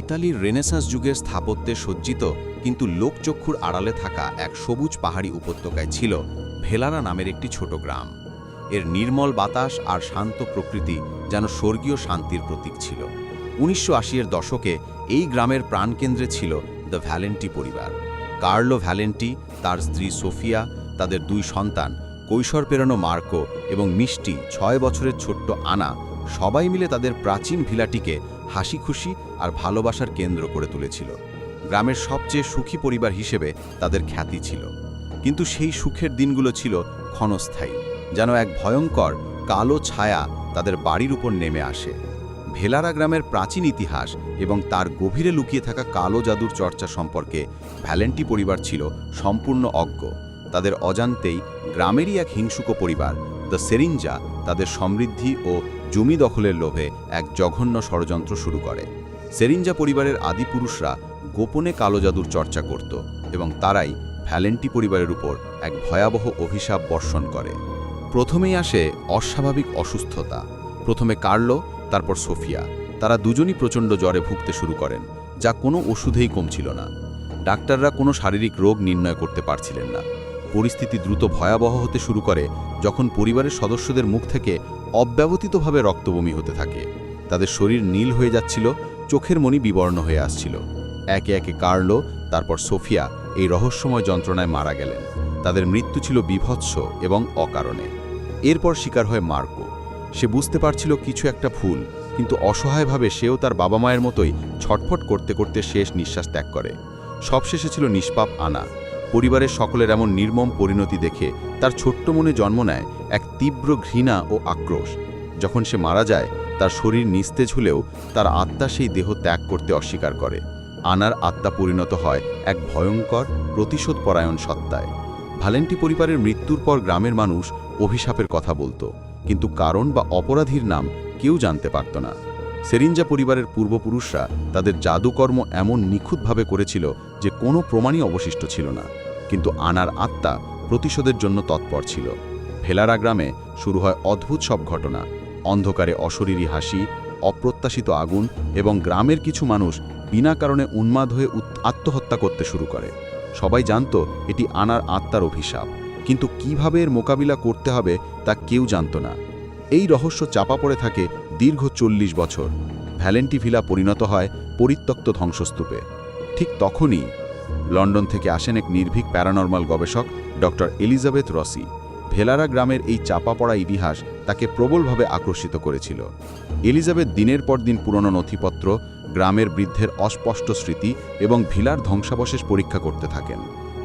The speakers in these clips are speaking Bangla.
ইতালির রেনেসাস যুগের স্থাপত্যে সজ্জিত, কিন্তু লোকচক্ষুর আড়ালে থাকা এক সবুজ পাহাড়ি উপত্যকায় ছিল ভেলারা নামের একটি ছোট গ্রাম। এর নির্মল বাতাস আর শান্ত প্রকৃতি যেন স্বর্গীয় শান্তির প্রতীক ছিল। উনিশশো আশির দশকে এই গ্রামের প্রাণকেন্দ্রে ছিল দ্য ভ্যালেন্টি পরিবার। কার্লো ভ্যালেন্টি, তার স্ত্রী সোফিয়া, তাদের দুই সন্তান, কৈশোর পেরানো মার্কো এবং মিষ্টি, ছয় বছরের ছোট্ট আনা সবাই মিলে তাদের প্রাচীন ভিলাটিকে হাসি খুশি আর ভালোবাসার কেন্দ্র করে তুলেছিল। গ্রামের সবচেয়ে সুখী পরিবার হিসেবে তাদের খ্যাতি ছিল। কিন্তু সেই সুখের দিনগুলো ছিল ক্ষণস্থায়ী, যেন এক ভয়ঙ্কর কালো ছায়া তাদের বাড়ির উপর নেমে আসে। ভেলারা গ্রামের প্রাচীন ইতিহাস এবং তার গভীরে লুকিয়ে থাকা কালো জাদুর চর্চা সম্পর্কে ভ্যালেন্টি পরিবার ছিল সম্পূর্ণ অজ্ঞ। তাদের অজান্তেই গ্রামেরই এক হিংসুক পরিবার, দ্য সেরিঞ্জা, তাদের সমৃদ্ধি ও জমি দখলের লোভে এক জঘন্য ষড়যন্ত্র শুরু করে। সেরিঞ্জা পরিবারের আদিপুরুষরা গোপনে কালো জাদুর চর্চা করত এবং তারাই ভ্যালেন্টি পরিবারের উপর এক ভয়াবহ অভিশাপ বর্ষণ করে। প্রথমেই আসে অস্বাভাবিক অসুস্থতা। প্রথমে কার্লো, তারপর সোফিয়া। তারা দুজনই প্রচণ্ড জ্বরে ভুগতে শুরু করেন, যা কোনো ওষুধেই কমছিল না। ডাক্তাররা কোনো শারীরিক রোগ নির্ণয় করতে পারছিলেন না। পরিস্থিতি দ্রুত ভয়াবহ হতে শুরু করে যখন পরিবারের সদস্যদের মুখ থেকে অব্যবহৃতভাবে রক্তবমি হতে থাকে। তাদের শরীর নীল হয়ে যাচ্ছিল, চোখের মনি বিবর্ণ হয়ে আসছিল। একে একে কার্লো, তারপর সোফিয়া এই রহস্যময় যন্ত্রণায় মারা গেলেন। তাদের মৃত্যু ছিল বিভৎস এবং অকারণে। এরপর শিকার হয় মার্কো। সে বুঝতে পারছিল কিছু একটা ভুল, কিন্তু অসহায়ভাবে সেও তার বাবা মায়ের মতোই ছটফট করতে করতে শেষ নিঃশ্বাস ত্যাগ করে। সবশেষে ছিল নিষ্পাপ আনা। পরিবারের সকলের এমন নির্মম পরিণতি দেখে তার ছোট্ট মনে জন্ম নেয় এক তীব্র ঘৃণা ও আক্রোশ। যখন সে মারা যায়, তার শরীর নিস্তেজ হলেও তার আত্মা সেই দেহ ত্যাগ করতে অস্বীকার করে। আনার আত্মা পরিণত হয় এক ভয়ঙ্কর প্রতিশোধ পরায়ণ সত্তায়। ভ্যালেন্টি পরিবারের মৃত্যুর পর গ্রামের মানুষ অভিশাপের কথা বলতো, কিন্তু কারণ বা অপরাধীর নাম কেউ জানতে পারত না। সেরিঞ্জা পরিবারের পূর্বপুরুষরা তাদের জাদুকর্ম এমন নিখুঁতভাবে করেছিল যে কোনো প্রমাণই অবশিষ্ট ছিল না, কিন্তু আনার আত্মা প্রতিশোধের জন্য তৎপর ছিল। ভেলারা গ্রামে শুরু হয় অদ্ভুত সব ঘটনা। অন্ধকারে অশরীরী হাসি, অপ্রত্যাশিত আগুন এবং গ্রামের কিছু মানুষ বিনা কারণে উন্মাদ হয়ে আত্মহত্যা করতে শুরু করে। সবাই জানত এটি আনার আত্মার অভিশাপ, কিন্তু কীভাবে এর মোকাবিলা করতে হবে তা কেউ জানত না। এই রহস্য চাপা পড়ে থাকে দীর্ঘ চল্লিশ বছর। ভ্যালেন্টিভিলা পরিণত হয় পরিত্যক্ত ধ্বংসস্তূপে। ঠিক তখনই লন্ডন থেকে আসেন এক নির্ভীক প্যারানর্মাল গবেষক, ডক্টর এলিজাবেথ রসি। ভেলারা গ্রামের এই চাপা পড়া ইতিহাস তাকে প্রবলভাবে আকর্ষিত করেছিল। এলিজাবেথ দিনের পর দিন পুরনো নথিপত্র, গ্রামের বৃদ্ধের অস্পষ্ট স্মৃতি এবং ভিলার ধ্বংসাবশেষ পরীক্ষা করতে থাকেন।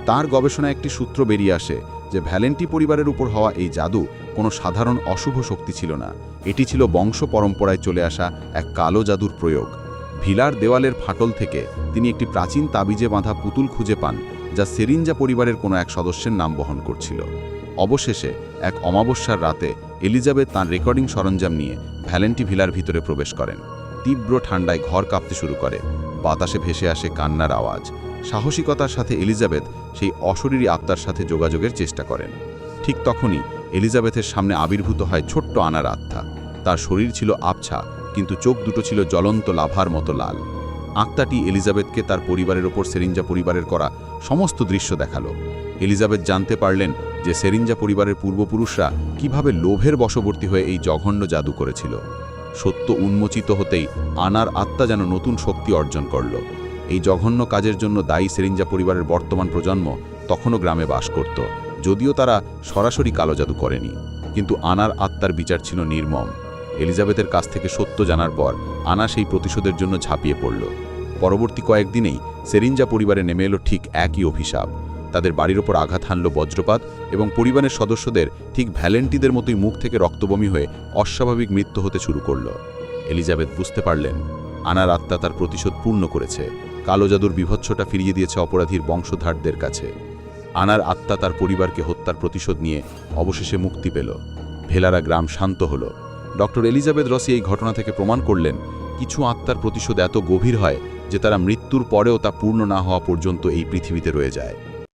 তার গবেষণায় একটি সূত্র বেরিয়ে আসে যে ভ্যালেন্টি পরিবারের উপর হওয়া এই জাদু কোনো সাধারণ অশুভ শক্তি ছিল না। এটি ছিল বংশ পরম্পরায় চলে আসা এক কালো জাদুর প্রয়োগ। ভিলার দেওয়ালের ফাটল থেকে তিনি একটি প্রাচীন তাবিজে বাঁধা পুতুল খুঁজে পান, যা সেরিঞ্জা পরিবারের কোনো এক সদস্যের নাম বহন করছিল। অবশেষে এক অমাবস্যার রাতে এলিজাবেথ তাঁর রেকর্ডিং সরঞ্জাম নিয়ে ভ্যালেন্টি ভিলার ভিতরে প্রবেশ করেন। তীব্র ঠান্ডায় ঘর কাঁপতে শুরু করে, বাতাসে ভেসে আসে কান্নার আওয়াজ। সাহসিকতার সাথে এলিজাবেথ সেই অশরীরী আত্মার সাথে যোগাযোগের চেষ্টা করেন। ঠিক তখনই এলিজাবেথের সামনে আবির্ভূত হয় ছোট্ট আনার আত্মা। তার শরীর ছিল আবছা কিন্তু চোখ দুটো ছিল জ্বলন্ত লাভার মতো লাল। আত্মাটি এলিজাবেথকে তার পরিবারের ওপর সেরিঞ্জা পরিবারের করা সমস্ত দৃশ্য দেখাল। এলিজাবেথ জানতে পারলেন যে সেরিঞ্জা পরিবারের পূর্বপুরুষরা কীভাবে লোভের বশবর্তী হয়ে এই জঘন্য জাদু করেছিল। সত্য উন্মোচিত হতেই আনার আত্মা যেন নতুন শক্তি অর্জন করল। এই জঘন্য কাজের জন্য দায়ী সেরিঞ্জা পরিবারের বর্তমান প্রজন্ম তখনও গ্রামে বাস করত, যদিও তারা সরাসরি কালো জাদু করেনি। কিন্তু আনার আত্মার বিচার ছিল নির্মম। এলিজাবেথের কাছ থেকে সত্য জানার পর আনা সেই প্রতিশোধের জন্য ঝাঁপিয়ে পড়ল। পরবর্তী কয়েকদিনেই সেরিঞ্জা পরিবারে নেমে এলো ঠিক একই অভিশাপ। তাদের বাড়ির ওপর আঘাত হানল বজ্রপাত এবং পরিবারের সদস্যদের ঠিক ভ্যালেন্টিদের মতোই মুখ থেকে রক্তবমি হয়ে অস্বাভাবিক মৃত্যু হতে শুরু করল। এলিজাবেথ বুঝতে পারলেন, আনার আত্মা তার প্রতিশোধ পূর্ণ করেছে। কালো জাদুর বিভৎসটা ফিরিয়ে দিয়েছে অপরাধীর বংশধারদের কাছে। আনার আত্মা তার পরিবারকে হত্যার প্রতিশোধ নিয়ে অবশেষে মুক্তি পেল। ভেলারা গ্রাম শান্ত হল। ডক্টর এলিজাবেথ রসি এই ঘটনা থেকে প্রমাণ করলেন কিছু আত্মার প্রতিশোধ এত গভীর হয় যে তারা মৃত্যুর পরেও তা পূর্ণ না হওয়া পর্যন্ত এই পৃথিবীতে রয়ে যায়।